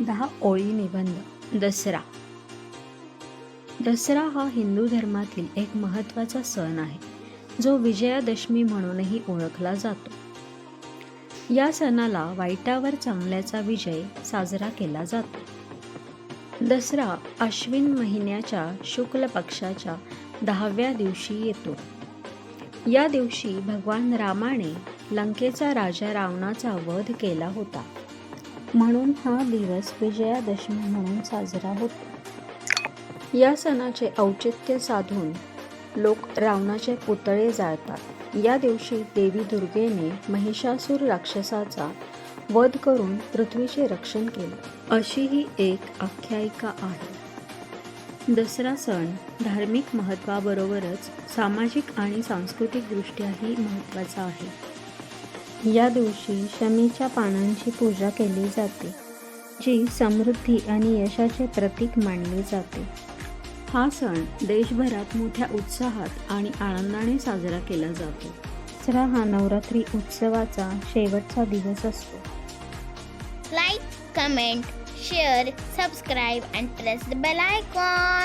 दहा ओळी निबंध. दसरा. दसरा हा हिंदू धर्मातील एक महत्त्वाचा सण आहे जो विजयादशमी म्हणूनही ओळखला जातो. या सणाला वाईटावर चांगल्याचा विजय साजरा केला जातो. दसरा अश्विन महिन्याच्या शुक्ल पक्षाच्या दहाव्या दिवशी येतो. या दिवशी भगवान रामाने लंकेचा राजा रावणाचा वध केला होता. म्हणून हा दिवस विजयादशमी म्हणून साजरा होतो. या सणाचे औचित्य साधून लोक रावणाचे पुतळे जाळतात. या दिवशी देवी दुर्गेने महिषासूर राक्षसाचा वध करून पृथ्वीचे रक्षण केले. अशी ही एक आख्यायिका आहे. दसरा सण धार्मिक महत्त्वाबरोबरच सामाजिक आणि सांस्कृतिकदृष्ट्याही महत्त्वाचा आहे. या दिवशी शमीच्या पानांची पूजा केली जाते जी समृद्धी आणि यशाचे प्रतीक मानले जाते. हा सण देशभरात मोठ्या उत्साहात आणि आनंदाने साजरा केला जातो. दसरा हा नवरात्री उत्सवाचा शेवटचा दिवस असतो. Like comment share subscribe and press the bell icon